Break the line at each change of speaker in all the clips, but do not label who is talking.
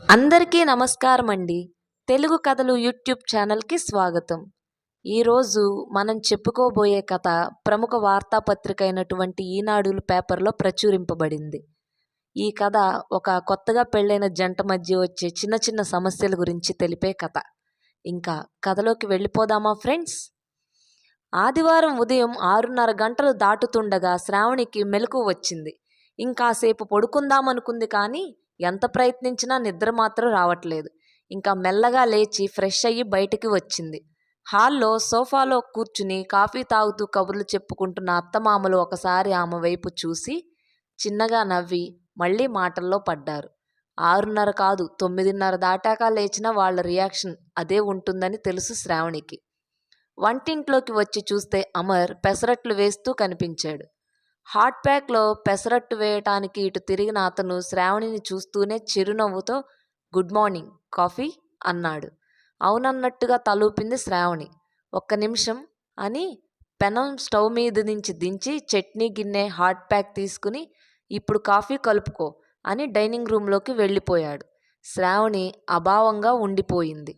అందరికీ నమస్కారం అండి తెలుగు కథలు యూట్యూబ్ ఛానల్కి స్వాగతం. ఈరోజు మనం చెప్పుకోబోయే కథ ప్రముఖ వార్తాపత్రిక అయినటువంటి ఈనాడులు పేపర్లో ప్రచురింపబడింది. ఈ కథ ఒక కొత్తగా పెళ్ళైన జంట మధ్య వచ్చే చిన్న చిన్న సమస్యల గురించి తెలిపే కథ. ఇంకా కథలోకి వెళ్ళిపోదామా ఫ్రెండ్స్? ఆదివారం ఉదయం ఆరున్నర గంటలు దాటుతుండగా శ్రావణికి మెలకు వచ్చింది. ఇంకాసేపు పడుకుందామనుకుంది కానీ ఎంత ప్రయత్నించినా నిద్ర మాత్రం రావట్లేదు. ఇంకా మెల్లగా లేచి ఫ్రెష్ అయ్యి బయటికి వచ్చింది. హాల్లో సోఫాలో కూర్చుని కాఫీ తాగుతూ కబుర్లు చెప్పుకుంటున్న అత్తమామలు ఒకసారి ఆమె వైపు చూసి చిన్నగా నవ్వి మళ్ళీ మాటల్లో పడ్డారు. ఆరున్నర కాదు తొమ్మిదిన్నర దాటాక లేచిన వాళ్ళ రియాక్షన్ అదే ఉంటుందని తెలుసు శ్రావణికి. వంటింట్లోకి వచ్చి చూస్తే అమర్ పెసరట్లు వేస్తూ కనిపించాడు. హాట్ ప్యాక్లో పెసరట్టు వేయటానికి ఇటు తిరిగిన అతను శ్రావణిని చూస్తూనే చిరునవ్వుతో గుడ్ మార్నింగ్ కాఫీ అన్నాడు. అవునన్నట్టుగా తలూపింది శ్రావణి. ఒక్క నిమిషం అని పెనం స్టవ్ మీద నుంచి దించి చట్నీ గిన్నె హాట్ ప్యాక్ తీసుకుని ఇప్పుడు కాఫీ కలుపుకో అని డైనింగ్ రూమ్లోకి వెళ్ళిపోయాడు. శ్రావణి అభావంగా ఉండిపోయింది.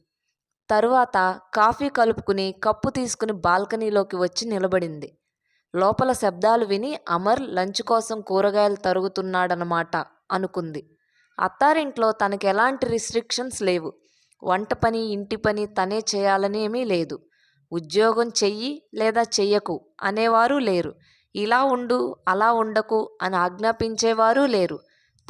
తరువాత కాఫీ కలుపుకుని కప్పు తీసుకుని బాల్కనీలోకి వచ్చి నిలబడింది. లోపల శబ్దాలు విని అమర్ లంచ్ కోసం కూరగాయలు తరుగుతున్నాడనమాట అనుకుంది. అత్తారింట్లో తనకి ఎలాంటి రిస్ట్రిక్షన్స్ లేవు. వంట పని ఇంటి పని తనే చేయాలని ఏమీ లేదు. ఉద్యోగం చెయ్యి లేదా చెయ్యకు అనేవారు లేరు. ఇలా ఉండు అలా ఉండకు అని ఆజ్ఞాపించేవారు లేరు.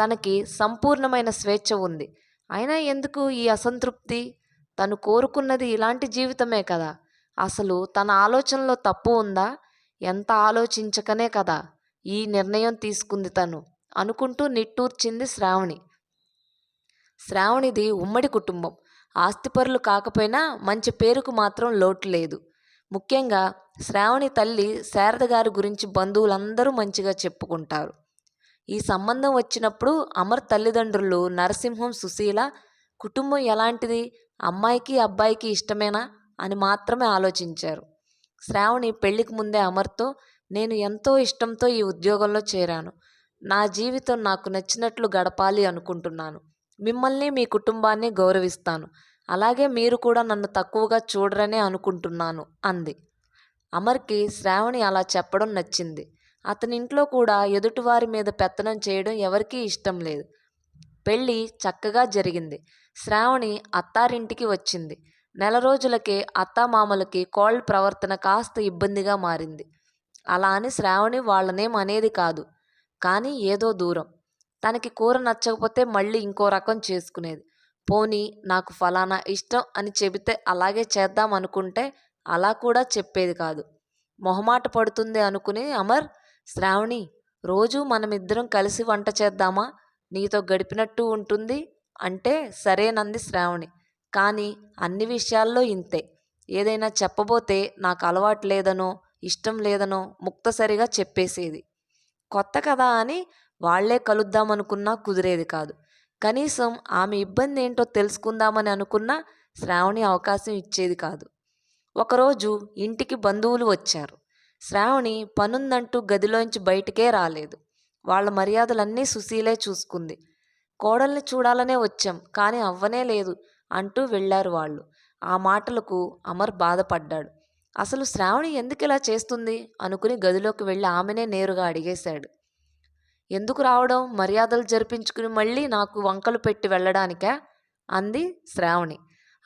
తనకి సంపూర్ణమైన స్వేచ్ఛ ఉంది. అయినా ఎందుకు ఈ అసంతృప్తి? తను కోరుకున్నది ఇలాంటి జీవితమే కదా. అసలు తన ఆలోచనలో తప్పు ఉందా? ఎంత ఆలోచించకనే కదా ఈ నిర్ణయం తీసుకుంది తను అనుకుంటూ నిట్టూర్చింది శ్రావణి. శ్రావణిది ఉమ్మడి కుటుంబం. ఆస్తిపరులు కాకపోయినా మంచి పేరుకు మాత్రం లోటు లేదు. ముఖ్యంగా శ్రావణి తల్లి శారద గారి గురించి బంధువులందరూ మంచిగా చెప్పుకుంటారు. ఈ సంబంధం వచ్చినప్పుడు అమర్ తల్లిదండ్రులు నరసింహం సుశీల కుటుంబం ఎలాంటిది? అమ్మాయికి అబ్బాయికి ఇష్టమేనా? అని మాత్రమే ఆలోచించారు. శ్రావణి పెళ్ళికి ముందే అమర్తో నేను ఎంతో ఇష్టంతో ఈ ఉద్యోగంలో చేరాను. నా జీవితం నాకు నచ్చినట్లు గడపాలి అనుకుంటున్నాను. మిమ్మల్ని మీ కుటుంబాన్ని గౌరవిస్తాను. అలాగే మీరు కూడా నన్ను తక్కువగా చూడరనే అనుకుంటున్నాను అంది. అమర్కి శ్రావణి అలా చెప్పడం నచ్చింది. అతని ఇంట్లో కూడా ఎదుటివారి మీద పెత్తనం చేయడం ఎవరికీ ఇష్టం లేదు. పెళ్ళి చక్కగా జరిగింది. శ్రావణి అత్తారింటికి వచ్చింది. నెల రోజులకే అత్తామామలకి కోళ్ళ ప్రవర్తన కాస్త ఇబ్బందిగా మారింది. అలా అని శ్రావణి వాళ్ళనేం అనేది కాదు. కానీ ఏదో దూరం. తనకి కూర నచ్చకపోతే మళ్ళీ ఇంకో రకం చేసుకునేది. పోనీ నాకు ఫలానా ఇష్టం అని చెబితే అలాగే చేద్దాం అనుకుంటే అలా కూడా చెప్పేది కాదు. మొహమాట పడుతుంది అనుకుని అమర్ శ్రావణి రోజు మనమిద్దరం కలిసి వంట చేద్దామా? నీతో గడిపినట్టు ఉంటుంది అంటే సరేనంది శ్రావణి. కానీ అన్ని విషయాల్లో ఇంతే. ఏదైనా చెప్పబోతే నాకు అలవాటు లేదనో ఇష్టం లేదనో ముక్తసరిగా చెప్పేసేది. కొత్త కదా అని వాళ్ళే కలుద్దామనుకున్నా కుదిరేది కాదు. కనీసం ఆమె ఇబ్బంది ఏంటో తెలుసుకుందామని అనుకున్నా శ్రావణి అవకాశం ఇచ్చేది కాదు. ఒకరోజు ఇంటికి బంధువులు వచ్చారు. శ్రావణి పనుందంటూ గదిలోంచి బయటికే రాలేదు. వాళ్ళ మర్యాదలన్నీ సుశీలే చూసుకుంది. కోడల్ని చూడాలనే వచ్చాం కానీ అవ్వనే లేదు. అంటూ వెళ్ళారు వాళ్ళు. ఆ మాటలకు అమర్ బాధపడ్డాడు. అసలు శ్రావణి ఎందుకు ఇలా చేస్తుంది? అనుకుని గదిలోకి వెళ్ళి ఆమెనే నేరుగా అడిగేశాడు. ఎందుకు రావడం? మర్యాదలు జరిపించుకుని మళ్ళీ నాకు వంకలు పెట్టి వెళ్ళడానికా? అంది శ్రావణి.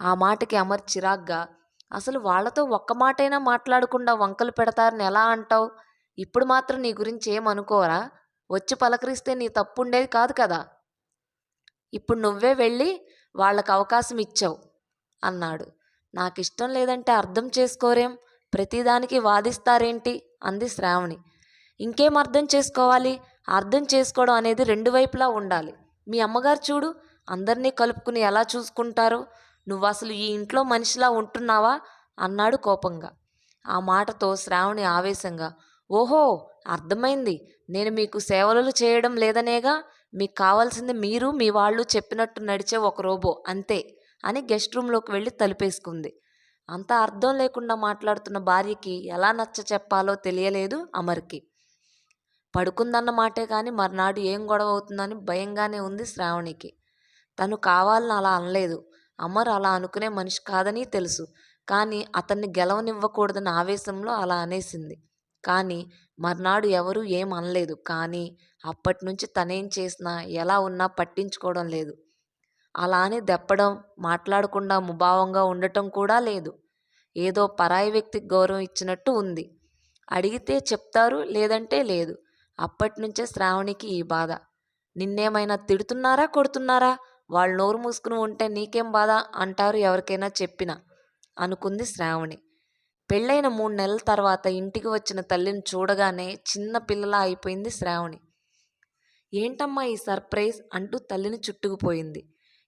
ఆ మాటకి అమర్ చిరాగ్గా అసలు వాళ్ళతో ఒక్క మాటైనా మాట్లాడకుండా వంకలు పెడతారని ఎలా అంటావు? ఇప్పుడు మాత్రం నీ గురించి ఏమనుకోరా వచ్చి పలకరిస్తే నీ తప్పు ఉండేది కాదు కదా? ఇప్పుడు నువ్వే వెళ్ళి వాళ్ళకు అవకాశం ఇచ్చావు అన్నాడు. నాకు ఇష్టం లేదంటే అర్థం చేసుకోరేం? ప్రతిదానికి వాదిస్తారేంటి? అంది శ్రావణి. ఇంకేం అర్థం చేసుకోవాలి? అర్థం చేసుకోవడం అనేది రెండు వైపులా ఉండాలి. మీ అమ్మగారు చూడు అందరినీ కలుపుకుని ఎలా చూసుకుంటారో. నువ్వు అసలు ఈ ఇంట్లో మనిషిలా ఉంటున్నావా? అన్నాడు కోపంగా. ఆ మాటతో శ్రావణి ఆవేశంగా ఓహో అర్థమైంది. నేను మీకు సేవలు చేయడం లేదనేగా? మీకు కావాల్సింది మీరు మీ వాళ్ళు చెప్పినట్టు నడిచే ఒక రోబో అంతే అని గెస్ట్ రూమ్లోకి వెళ్ళి తలుపేసుకుంది. అంత అర్థం లేకుండా మాట్లాడుతున్న భార్యకి ఎలా నచ్చ చెప్పాలో తెలియలేదు అమర్కి. పడుకుందన్న మాటే కానీ మర్నాడు ఏం గొడవ అవుతుందని భయంగానే ఉంది శ్రావణికి. తను కావాలని అలా అనలేదు. అమర్ అలా అనుకునే మనిషి కాదని తెలుసు. కానీ అతన్ని గెలవనివ్వకూడదన్న ఆవేశంలో అలా అనేసింది. కానీ మర్నాడు ఎవరూ ఏం అనలేదు. కానీ అప్పటి నుంచి తనేం చేసినా ఎలా ఉన్నా పట్టించుకోవడం లేదు. అలా అని దెప్పడం మాట్లాడకుండా ముభావంగా ఉండటం కూడా లేదు. ఏదో పరాయి వ్యక్తికి గౌరవం ఇచ్చినట్టు ఉంది. అడిగితే చెప్తారు లేదంటే లేదు. అప్పటి నుంచే శ్రావణికి ఈ బాధ. నిన్నేమైనా తిడుతున్నారా కొడుతున్నారా? వాళ్ళు నోరు మూసుకుని ఉంటే నీకేం బాధ? అంటారు ఎవరికైనా చెప్పినా. అనుకుంది శ్రావణి. పెళ్ళైన మూడు నెలల తర్వాత ఇంటికి వచ్చిన తల్లిని చూడగానే చిన్న పిల్లలా అయిపోయింది శ్రావణి. ఏంటమ్మా ఈ సర్ప్రైజ్ అంటూ తల్లిని చుట్టుకుపోయింది.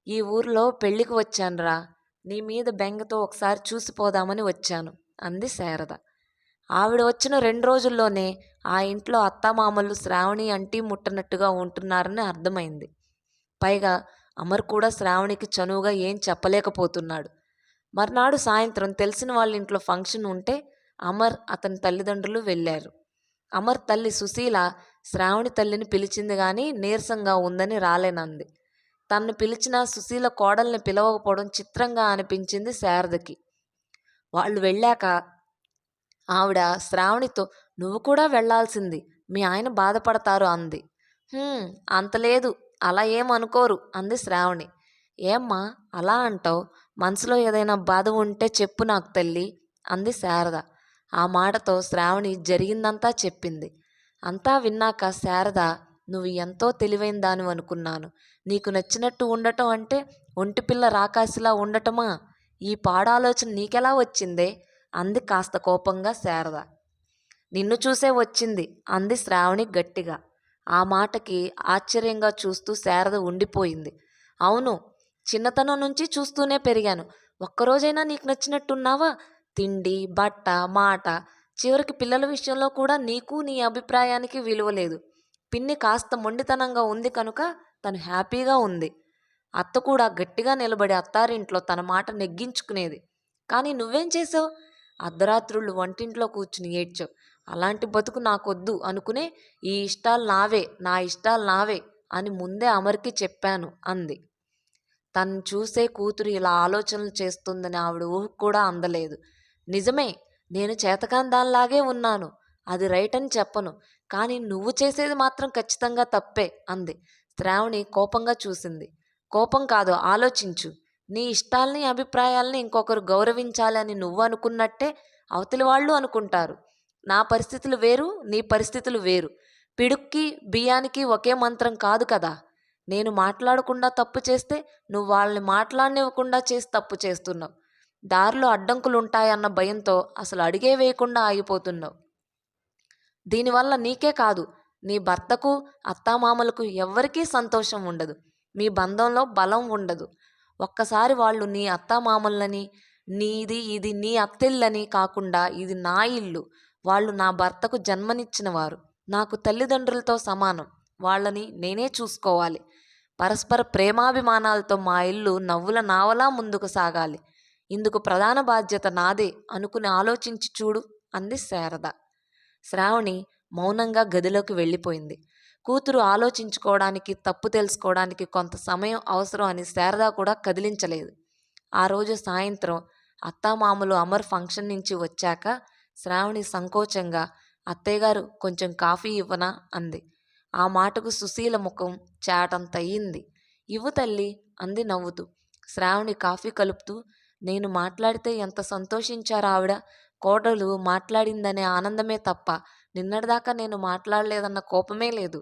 ఈ ఊర్లో పెళ్ళికి వచ్చానురా నీ మీద బెంగతో ఒకసారి చూసిపోదామని వచ్చాను అంది శారద. ఆవిడ వచ్చిన రెండు రోజుల్లోనే ఆ ఇంట్లో అత్తమామలు శ్రావణి అంటీ ముట్టనట్టుగా ఉంటున్నారని అర్థమైంది. పైగా అమర్ కూడా శ్రావణికి చనువుగా ఏం చెప్పలేకపోతున్నాడు. మర్నాడు సాయంత్రం తెలిసిన వాళ్ళ ఇంట్లో ఫంక్షన్ ఉంటే అమర్ అతని తల్లిదండ్రులు వెళ్ళారు. అమర్ తల్లి సుశీల శ్రావణి తల్లిని పిలిచింది కానీ నీరసంగా ఉందని రాలేనంది. తన్ను పిలిచిన సుశీల కోడల్ని పిలవకపోవడం చిత్రంగా అనిపించింది శారదకి. వాళ్ళు వెళ్ళాక ఆవిడ శ్రావణితో నువ్వు కూడా వెళ్ళాల్సింది మీ ఆయన బాధపడతారు అంది. అంతలేదు అలా ఏం అనుకోరు అంది శ్రావణి. ఏమ్మా అలా అంటావు? మనసులో ఏదైనా బాధ ఉంటే చెప్పు నాకు తల్లి అంది శారద. ఆ మాటతో శ్రావణి జరిగిందంతా చెప్పింది. అంతా విన్నాక శారద నువ్వు ఎంతో తెలివైన దాని అనుకున్నాను. నీకు నచ్చినట్టు ఉండటం అంటే ఒంటిపిల్ల రాకాసిలా ఉండటమా? ఈ పాడాలోచన నీకెలా వచ్చిందే? అంది కాస్త కోపంగా శారద. నిన్ను చూసే వచ్చింది అంది శ్రావణి గట్టిగా. ఆ మాటకి ఆశ్చర్యంగా చూస్తూ శారద ఉండిపోయింది. అవును చిన్నతనం నుంచి చూస్తూనే పెరిగాను. ఒక్కరోజైనా నీకు నచ్చినట్టున్నావా? తిండి బట్ట మాట. చివరికి పిల్లల విషయంలో కూడా నీకు నీ అభిప్రాయానికి విలువ లేదు. పిన్ని కాస్త మొండితనంగా ఉంది కనుక తను హ్యాపీగా ఉంది. అత్త కూడా గట్టిగా నిలబడి అత్తారింట్లో తన మాట నెగ్గించుకునేది. కానీ నువ్వేం చేసావు అర్ధరాత్రులు వంటింట్లో కూర్చుని ఏడ్చావు. అలాంటి బతుకు నాకొద్దు అనుకునే ఈ ఇష్టాలు నావే నా ఇష్టాలు నావే అని ముందే అమర్కి చెప్పాను అంది. తను చూసే కూతురు ఇలా ఆలోచనలు చేస్తుందని ఆవిడ ఊహ కూడా అందలేదు. నిజమే నేను చేతకాని దానిలాగే ఉన్నాను అది రైట్ అని చెప్పను కానీ నువ్వు చేసేది మాత్రం ఖచ్చితంగా తప్పే అంది. శ్రావణి కోపంగా చూసింది. కోపం కాదు ఆలోచించు. నీ ఇష్టాల్ని అభిప్రాయాల్ని ఇంకొకరు గౌరవించాలని నువ్వు అనుకున్నట్టే అవతలి వాళ్ళు అనుకుంటారు. నా పరిస్థితులు వేరు నీ పరిస్థితులు వేరు. పిడుక్కి బియ్యానికి ఒకే మంత్రం కాదు కదా. నేను మాట్లాడకుండా తప్పు చేస్తే నువ్వు వాళ్ళని మాట్లాడనివ్వకుండా చేసి తప్పు చేస్తున్నావు. దారిలో అడ్డంకులు ఉంటాయన్న భయంతో అసలు అడిగే వేయకుండా ఆగిపోతున్నావు. దీనివల్ల నీకే కాదు నీ భర్తకు అత్తామామలకు ఎవ్వరికీ సంతోషం ఉండదు. మీ బంధంలో బలం ఉండదు. ఒక్కసారి వాళ్ళు నీ అత్తామామలని నీది ఇది నీ అత్తిల్లని కాకుండా ఇది నా ఇల్లు. వాళ్ళు నా భర్తకు జన్మనిచ్చిన వారు నాకు తల్లిదండ్రులతో సమానం. వాళ్ళని నేనే చూసుకోవాలి. పరస్పర ప్రేమాభిమానాలతో మా ఇల్లు నవ్వుల నావలా ముందుకు సాగాలి. ఇందుకు ప్రధాన బాధ్యత నాదే అనుకుని ఆలోచించి చూడు అంది శారద. శ్రావణి మౌనంగా గదిలోకి వెళ్ళిపోయింది. కూతురు ఆలోచించుకోవడానికి తప్పు తెలుసుకోవడానికి కొంత సమయం అవసరం అని శారద కూడా కదిలించలేదు. ఆ రోజు సాయంత్రం అత్తామామలు అమర్ ఫంక్షన్ నుంచి వచ్చాక శ్రావణి సంకోచంగా అత్తయ్యగారు కొంచెం కాఫీ ఇవ్వనా? అంది. ఆ మాటకు సుశీల ముఖం చాటంతయింది. అయ్యింది ఇవ్వు తల్లి అంది నవ్వుతూ. శ్రావణి కాఫీ కలుపుతూ నేను మాట్లాడితే ఎంత సంతోషించారు ఆవిడ? కోడలు మాట్లాడిందనే ఆనందమే తప్ప నిన్నటిదాకా నేను మాట్లాడలేదన్న కోపమే లేదు.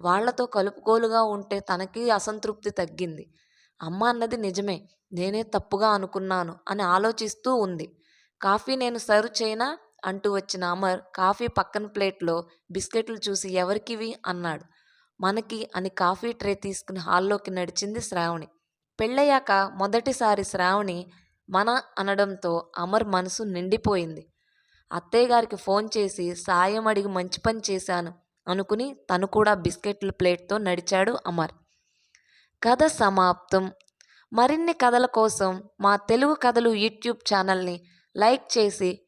వాళ్ళతో కలుపుకోలుగా ఉంటే తనకి అసంతృప్తి తగ్గింది. అమ్మ అన్నది నిజమే నేనే తప్పుగా అనుకున్నాను అని ఆలోచిస్తూ ఉంది. కాఫీ నేను సర్వ్ చేయనా? అంటూ వచ్చిన అమర్ కాఫీ పక్కన ప్లేట్లో బిస్కెట్లు చూసి ఎవరికివి అన్నాడు. మనకి అని కాఫీ ట్రే తీసుకుని హాల్లోకి నడిచింది శ్రావణి. పెళ్ళయ్యాక మొదటిసారి శ్రావణి మన అనడంతో అమర్ మనసు నిండిపోయింది. అత్తయ్య గారికి ఫోన్ చేసి సాయం అడిగి మంచి పని చేశాను అనుకుని తను కూడా బిస్కెట్ల ప్లేట్తో నడిచాడు అమర్. కథ సమాప్తం. మరిన్ని కథల కోసం మా తెలుగు కథలు యూట్యూబ్ ఛానల్ని లైక్ చేసి